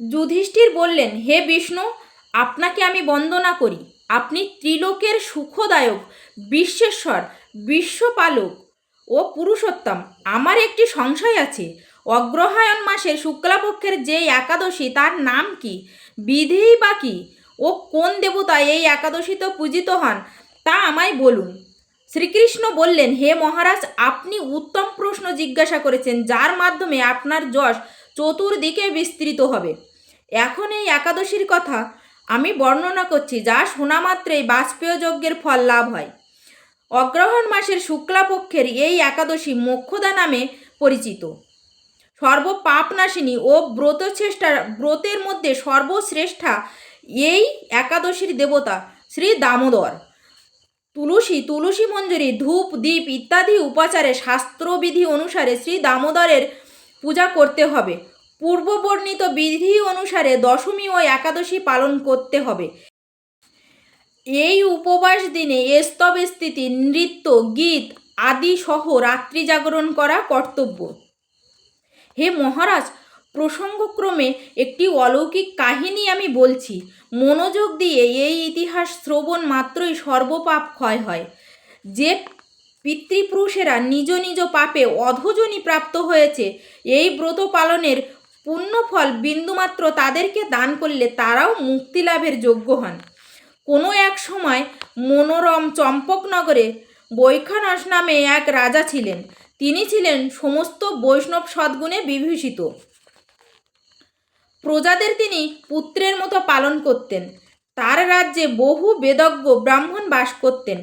যুধিষ্ঠির বললেন, হে বিষ্ণু, আপনাকে আমি বন্দনা করি। আপনি ত্রিলোকের সুখদায়ক, বিশ্বেশ্বর, বিশ্বপালক ও পুরুষোত্তম। আমার একটি সংশয় আছে। অগ্রহায়ণ মাসের শুক্লাপক্ষের যে একাদশী, তার নাম কি? বিধেই বা কি? ও কোন দেবতা এই একাদশীতে পূজিত হন, তা আমায় বলুন। শ্রীকৃষ্ণ বললেন, হে মহারাজ, আপনি উত্তম প্রশ্ন জিজ্ঞাসা করেছেন, যার মাধ্যমে আপনার যশ চতুর্দিকে বিস্তৃত হবে। এখন এই একাদশীর কথা আমি বর্ণনা করছি, যা শোনা মাত্রেই বাষ্পীয় যজ্ঞের ফল লাভ হয়। অগ্রহণ মাসের শুক্লাপক্ষের এই একাদশী মোক্ষদা নামে পরিচিত। সর্বপাপনাশিনী ও ব্রতচেষ্টা ব্রতের মধ্যে সর্বশ্রেষ্ঠা এই একাদশীর দেবতা শ্রী দামোদর। তুলসী তুলসী মঞ্জুরি, ধূপ দ্বীপ ইত্যাদি উপাচারে শাস্ত্রবিধি অনুসারে শ্রী দামোদরের পূজা করতে হবে। পূর্ববর্ণিত বিধি অনুসারে দশমী ও একাদশী পালন করতে হবে। এই উপবাস দিনে স্তব স্থিতি, নৃত্য, গীত আদি সহ রাত্রি জাগরণ করা কর্তব্য। হে মহারাজ, প্রসঙ্গক্রমে একটি অলৌকিক কাহিনী আমি বলছি। মনোযোগ দিয়ে এই ইতিহাস শ্রবণ মাত্রই সর্বপাপ ক্ষয় হয়। যে পিতৃপুরুষেরা নিজ নিজ পাপে অধোজনী প্রাপ্ত হয়েছে। এই ব্রত পালনের পুণ্যফল বিন্দুমাত্র তাদেরকে দান করলে তারাও মুক্তি লাভের যোগ্য হন। কোনো এক সময় মনোরম চম্পকনগরে বৈখানস নামে এক রাজা ছিলেন। তিনি ছিলেন সমস্ত বৈষ্ণব সদ্গুণে বিভূষিত। প্রজাদের তিনি পুত্রের মতো পালন করতেন। তার রাজ্যে বহু বেদজ্ঞ ব্রাহ্মণ বাস করতেন।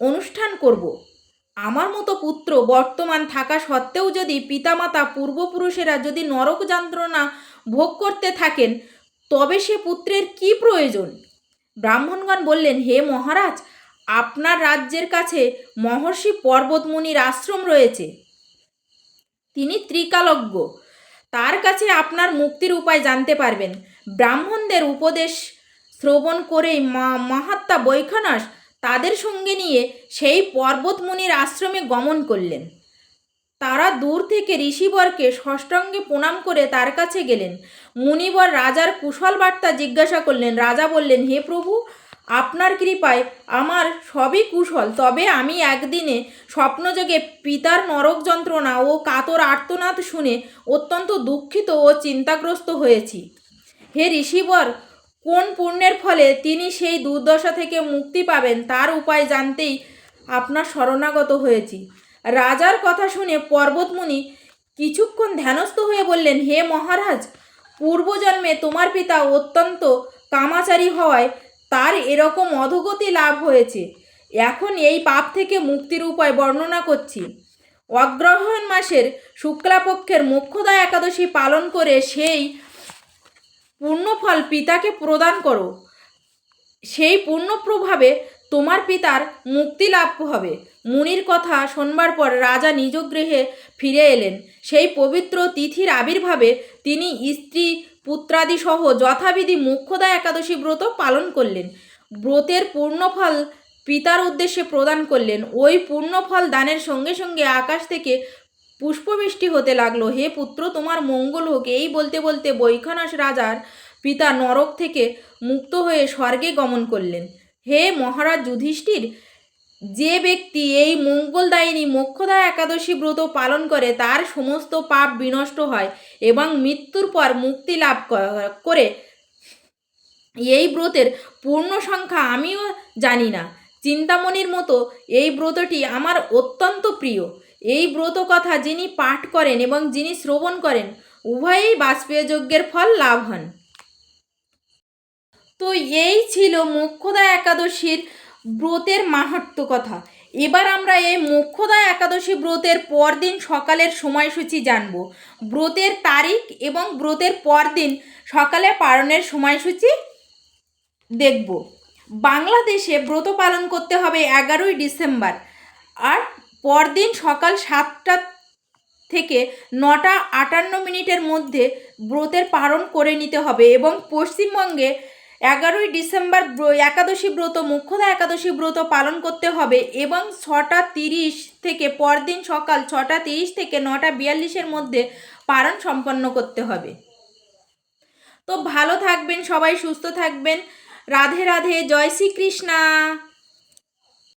অনুষ্ঠান করব। আমার মতো পুত্র বর্তমান থাকা সত্ত্বেও যদি পিতামাতা পূর্বপুরুষেরা যদি নরক যন্ত্রণা ভোগ করতে থাকেন, তবে সে পুত্রের কি প্রয়োজন? ব্রাহ্মণগণ বললেন, হে মহারাজ, আপনার রাজ্যের কাছে মহর্ষি পর্বতমুনির আশ্রম রয়েছে। তিনি ত্রিকালজ্ঞ। তার কাছে আপনার মুক্তির উপায় জানতে পারবেন। ব্রাহ্মণদের উপদেশ শ্রবণ করেই মা মাহাত্মা বৈখানস তাদের সঙ্গে নিয়ে সেই পর্বতমুনির আশ্রমে গমন করলেন। তারা দূর থেকে ঋষিবরকে ষষ্ঠাঙ্গে প্রণাম করে তার কাছে গেলেন। মুনিবর রাজার কুশল বার্তা জিজ্ঞাসা করলেন, রাজা বললেন, হে প্রভু, আপনার কৃপায় আমার সবই কুশল, তবে আমি একদিনে স্বপ্নযোগে পিতার নরক যন্ত্রণা ও কাতর আর্তনাদ শুনে অত্যন্ত দুঃখিত ও চিন্তাগ্রস্ত হয়েছি। হে ঋষিবর কোন পুণ্যের ফলে তিনি সেই দুর্দশা থেকে মুক্তি পাবেন তার উপায় জানতেই আপনার শরণাগত হয়েছি। রাজার কথা শুনে পর্বতমুনি কিছুক্ষণ ধ্যানস্থ হয়ে বললেন, হে মহারাজ, পূর্বজন্মে তোমার পিতা অত্যন্ত কামাচারী হওয়ায় তার এরকম অধোগতি লাভ হয়েছে। এখন এই পাপ থেকে মুক্তির উপায় বর্ণনা করছি। অগ্রহায়ণ মাসের শুক্লাপক্ষের মোক্ষদা একাদশী পালন করে সেই পূর্ণফল পিতাকে প্রদান করো। সেই পূর্ণ প্রভাবে তোমার পিতার মুক্তি লাভ হবে। মুনির কথা শোনবার পর রাজা নিজ গৃহে ফিরে এলেন। সেই পবিত্র তিথির আবির্ভাবে তিনি স্ত্রী, পুত্রাদি সহ যথাবিধি মুখ্যদা একাদশী ব্রত পালন করলেন। ব্রতের পূর্ণফল পিতার উদ্দেশ্যে প্রদান করলেন। ওই পূর্ণফল দানের সঙ্গে সঙ্গে আকাশ থেকে পুষ্পবৃষ্টি হতে লাগল। হে পুত্র, তোমার মঙ্গল হোক। এই বলতে বলতে বৈখানস রাজার পিতা নরক থেকে মুক্ত হয়ে স্বর্গে গমন করলেন। হে মহারাজ যুধিষ্ঠির, যে ব্যক্তি এই মঙ্গলদায়িনী মোক্ষদা একাদশী ব্রত পালন করে, তার সমস্ত পাপ বিনষ্ট হয় এবং মৃত্যুর পর মুক্তি লাভ করে এই ব্রতের পূর্ণ সংখ্যা আমিও জানি না। চিন্তামণির মতো এই ব্রতটি আমার অত্যন্ত প্রিয়। এই ব্রত কথা যিনি পাঠ করেন এবং যিনি শ্রবণ করেন, উভয়েই বাষ্পীয় যজ্ঞের ফল লাভ হন। তো এই ছিল মোক্ষদা একাদশীর ব্রতের মাহাত্ম কথা। এবার আমরা এই মোক্ষদা একাদশী ব্রতের পরদিন সকালের সময়সূচি জানব। ব্রতের তারিখ এবং ব্রতের পরদিন সকালে পালনের সময়সূচি দেখব। বাংলাদেশে ব্রত পালন করতে হবে এগারোই ডিসেম্বর। আর পরদিন সকাল সাতটা থেকে নটা আটান্ন মিনিটের মধ্যে ব্রতের পালন করে নিতে হবে এবং পশ্চিমবঙ্গে এগারোই ডিসেম্বর ব্র- একাদশী ব্রত, মুখ্যদা একাদশী ব্রত পালন করতে হবে এবং ছটা তিরিশ থেকে পরদিন সকাল ছটা তিরিশ থেকে নটা বিয়াল্লিশের মধ্যে পালন সম্পন্ন করতে হবে। তো ভালো থাকবেন, সবাই সুস্থ থাকবেন। রাধে রাধে, জয় শ্রীকৃষ্ণা।